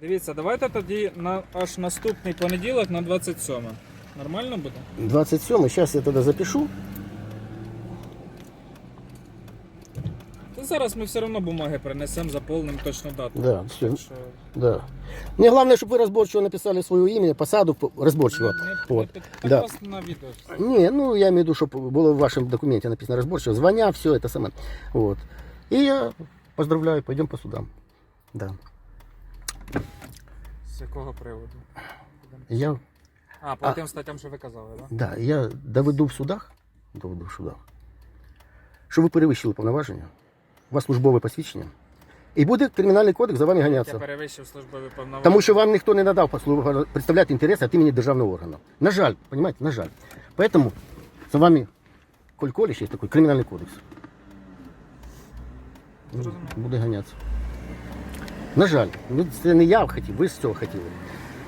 Дивіться, давайте тоді на аж наступний понеділок на 27. Нормально буде? 27 сейчас я тогда запишу. Та зараз ми все одно бумаги принесемо, заповнимо точну дату. Да, все. Так що Да. Мне главное, чтобы вы разборчиво написали свое имя, посаду п- разборчиво. не, Вот. не, так Да. вас на відео. Не, ну я имею в виду, чтобы было в вашем документе написано разборчиво, звоня, все это самое. Вот. И я поздравляю, пойдем по судам. Да. З якого приводу? Я, А, по А. тим статтям, що ви казали, так? да, я доведу в судах, доведу в судах, що ви перевищили повноваження, у вас службове посвідчення, і буде кримінальний кодекс за вами Я ганятися. перевищив службові повноваження. Тому що вам ніхто не надав послу- представляти інтереси від імені державного органу. На жаль, понимаете, на жаль. Поэтому за вами коль коліш є такий кримінальний кодекс. Ну, Зрозуміло. Буде ганятися. На жаль, ну, це не я хотів, ви з цього хотіли.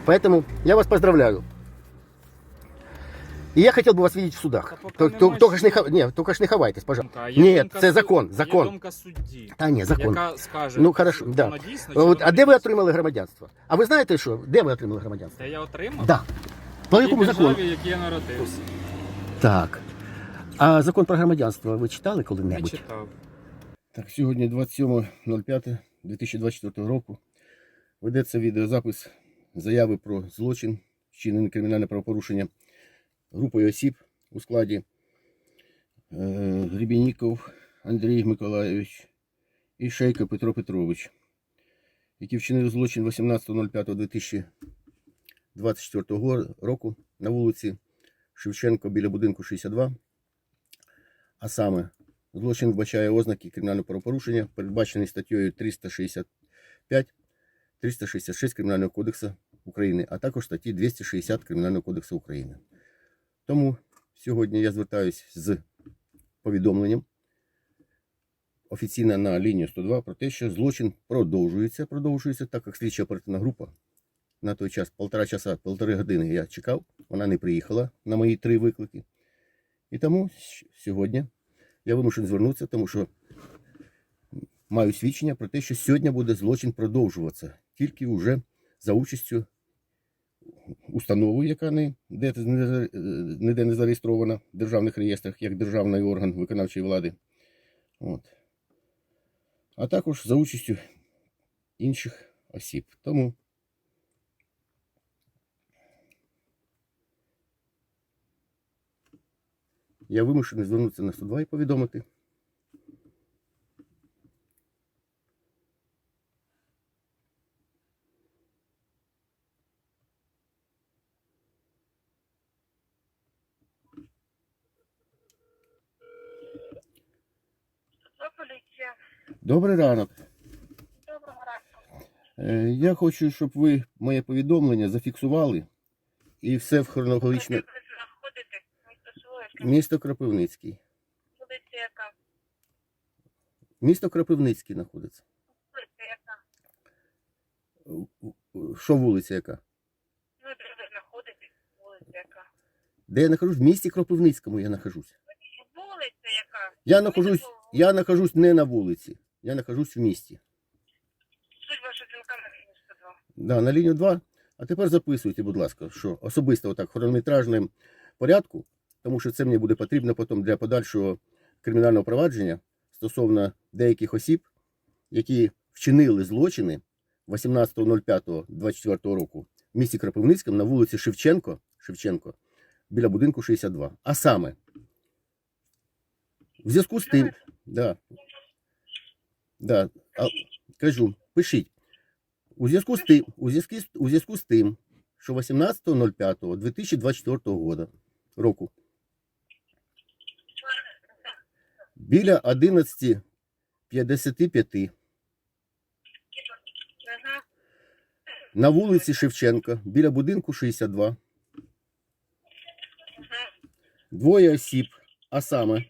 Поэтому я вас поздравляю. І я хотів би вас видеть в судах. Та поки То- Тільки ж не, ні, тільки ж не ховайтесь, пожалуйста. Думка. Є Ні, думка це суд- закон, Є закон. думка судді, Та ні, закон. яка скаже, Ну, хорошо, воно да. дійсно, чи От, воно а де ви дійсно. отримали громадянство? А ви знаєте що? Де ви отримали громадянство? Та я отримав? Да. По якому закону? державі, в якій я народився. Так. А закон про громадянство ви читали Не коли-небудь? читав. Так, сьогодні 27.05.2024 року. Ведеться відеозапис заяви про злочин, вчинене кримінальне правопорушення групою осіб у складі е, Андрій Миколайович і Шейко Петро Петрович, які вчинили злочин 18.05.2024 року на вулиці Шевченко біля будинку 62, а саме Злочин вбачає ознаки кримінального правопорушення, передбачений статтею 365, 366 Кримінального кодексу України, а також статті 260 Кримінального кодексу України. Тому сьогодні я звертаюся з повідомленням офіційно на лінію 102 про те, що злочин продовжується, продовжується, так як слідча оперативна група на той час, полтора часа, полтори години я чекав, вона не приїхала на мої три виклики. І тому сьогодні я вимушений звернутися, тому що маю свідчення про те, що сьогодні буде злочин продовжуватися, тільки вже за участю установи, яка не, ніде не зареєстрована в державних реєстрах як державний орган виконавчої влади. От. А також за участю інших осіб. Тому я вимушений звернутися на 102 і повідомити. Добрий ранок. Доброго ранку. Е, Я хочу, щоб ви моє повідомлення зафіксували і все в хронологічно. Місто Кропивницький. Поліція яка? Місто Кропивницький знаходиться. Поліція яка? Що вулиця яка? Ну, де ви знаходитесь? Вулиця яка? Де я нахожусь? В місті Кропивницькому я нахожусь. Вулиця яка? Я нахожусь, я нахожусь не на вулиці. Я нахожусь в місті. Суть ваша дзвінка на лінії 102. Да, на лінію 2. А тепер записуйте, будь ласка, що особисто отак в хронометражному порядку, тому що це мені буде потрібно потім для подальшого кримінального провадження стосовно деяких осіб, які вчинили злочини 18.05.24 року в місті Кропивницькому на вулиці Шевченко, Шевченко біля будинку 62. А саме, в зв'язку з тим, да, да, а, кажу, пишіть. У зв'язку з тим, у зв'язку, у зв'язку з тим, що 18.05.2024 года, року біля 11.55 Ага. на вулиці Шевченка біля будинку 62 двоє осіб, а саме,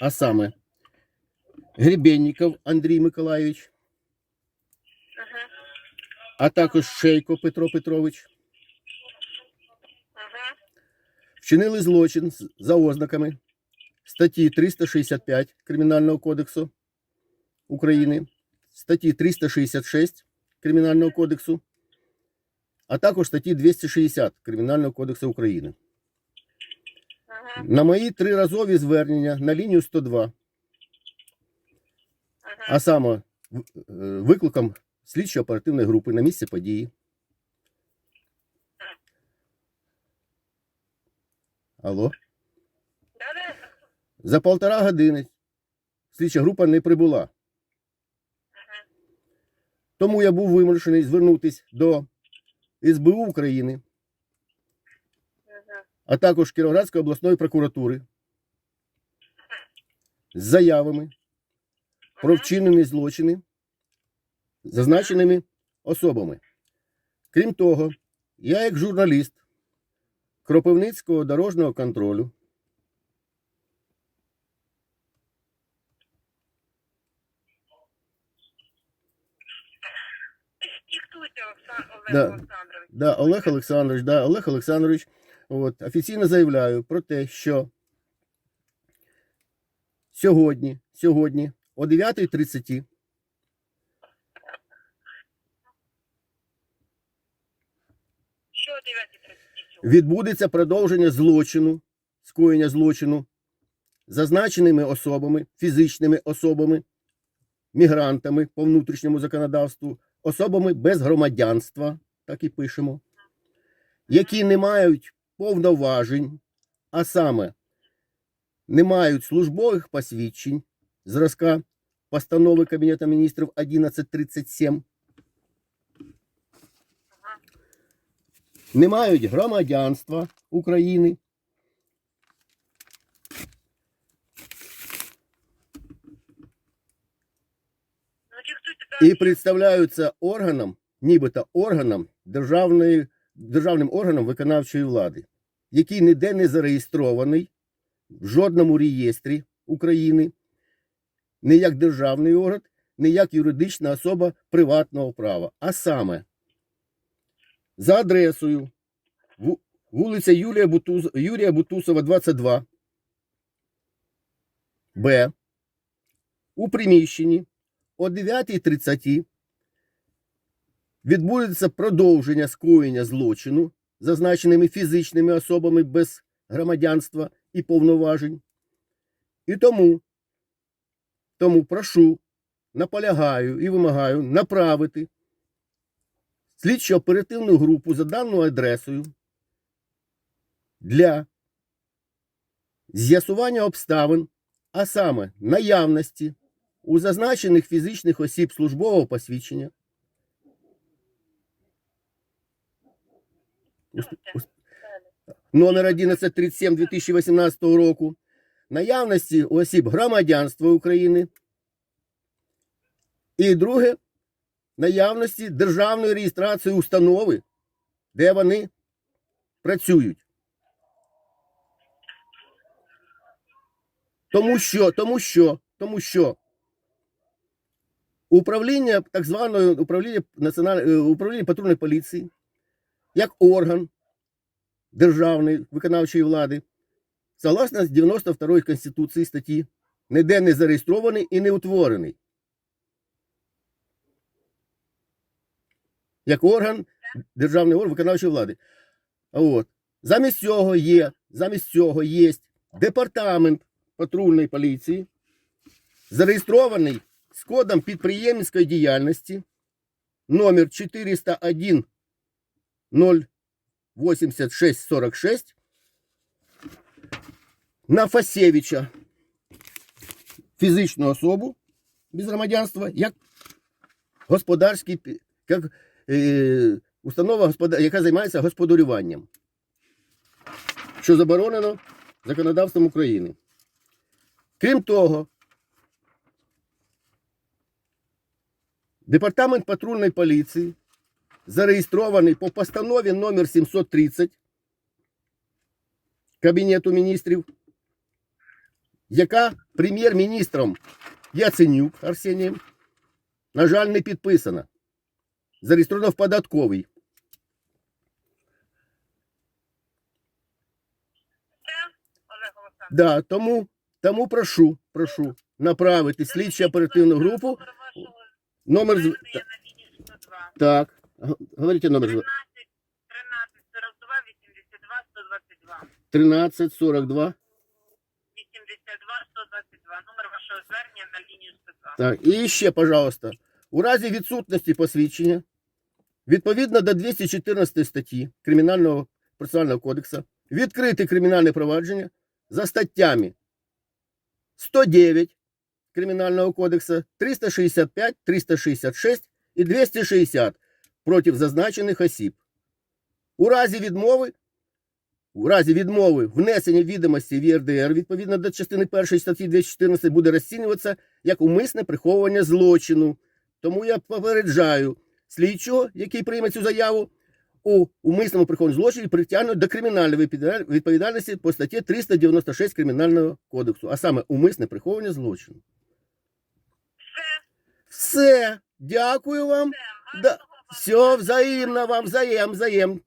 а саме Гребенников Андрій Миколайович, Ага. а також Шейко Петро Петрович. Вчинили злочин за ознаками статті 365 Кримінального кодексу України, статті 366 Кримінального кодексу, а також статті 260 Кримінального кодексу України. Ага, На мої триразові звернення на лінію 102, ага. а саме е, викликом слідчо-оперативної групи на місце події. Алло. За полтора години слідча група не прибула. Тому я був вимушений звернутися до СБУ України, а також Кіровоградської обласної прокуратури з заявами про вчинені злочини зазначеними особами. Крім того, я як журналіст Кропивницького дорожнього контролю Да. Олександрович. Да, Олег Олександрович, да, Олег Олександрович, от, офіційно заявляю про те, що сьогодні, сьогодні о 9.30 Що о 9.30 відбудеться продовження злочину, скоєння злочину зазначеними особами, фізичними особами, мігрантами по внутрішньому законодавству, особами без громадянства, так і пишемо, які не мають повноважень, а саме не мають службових посвідчень зразка постанови Кабінету міністрів 1137, не мають громадянства України, і представляються органам, нібито органам державної, державним органам виконавчої влади, який ніде не зареєстрований в жодному реєстрі України, не як державний орган, не як юридична особа приватного права, а саме за адресою ву- вулиця Юлія, Бутуз, Юрія Бутусова, 22, Б, у приміщенні о 9.30 відбудеться продовження скоєння злочину, зазначеними фізичними особами без громадянства і повноважень. І тому, тому прошу, наполягаю і вимагаю направити слідчо оперативну групу за даною адресою для з'ясування обставин, а саме наявності у зазначених фізичних осіб службового посвідчення. Номер 1137 2018 року. Наявності у осіб громадянства України. І друге, наявності державної реєстрації установи, де вони працюють. Тому що, тому що, тому що управління так званої управління національної управління патрульної поліції як орган державної виконавчої влади, согласно 92 Конституції статті, ніде не зареєстрований і не утворений. Як орган державний орган виконавчої влади. От. Замість цього є, замість цього є департамент патрульної поліції, зареєстрований з кодом підприємницької діяльності номер 401 08646 на Фасєвича фізичну особу без громадянства, як господарський, як е, установа, господа- яка займається господарюванням, що заборонено законодавством України. Крім того, Департамент патрульної поліції зареєстрований по постанові номер 730 Кабінету міністрів, яка прем'єр-міністром Яценюк Арсенієм, на жаль, не підписана. Зареєстрована в податковій. Це, Да, тому, тому прошу, прошу направити слідчо оперативну групу. Номер вашого Номер з- звернення на лінії 102. 122. Так. Г- Говорите номер. 13, 13, 42, 82, 122. 13 42. 82, 122. Номер вашого звернення на лінію 102. Так, і ще, пожалуйста, у разі відсутності посвідчення, відповідно до 214 статті Кримінального процесуального кодексу, відкрити кримінальне провадження за статтями 109 Кримінального кодексу, 365, 366 і 260 проти зазначених осіб. У разі відмови у разі відмови внесення відомості в ЄРДР відповідно до частини 1 статті 214 буде розцінюватися як умисне приховування злочину. Тому я попереджаю слідчого, який прийме цю заяву, у умисному прихованні злочині притягнуть до кримінальної відповідальності по статті 396 Кримінального кодексу, а саме умисне приховування злочину. Все, дякую вам. Да. Вам Все взаємно вам, взаєм, взаєм.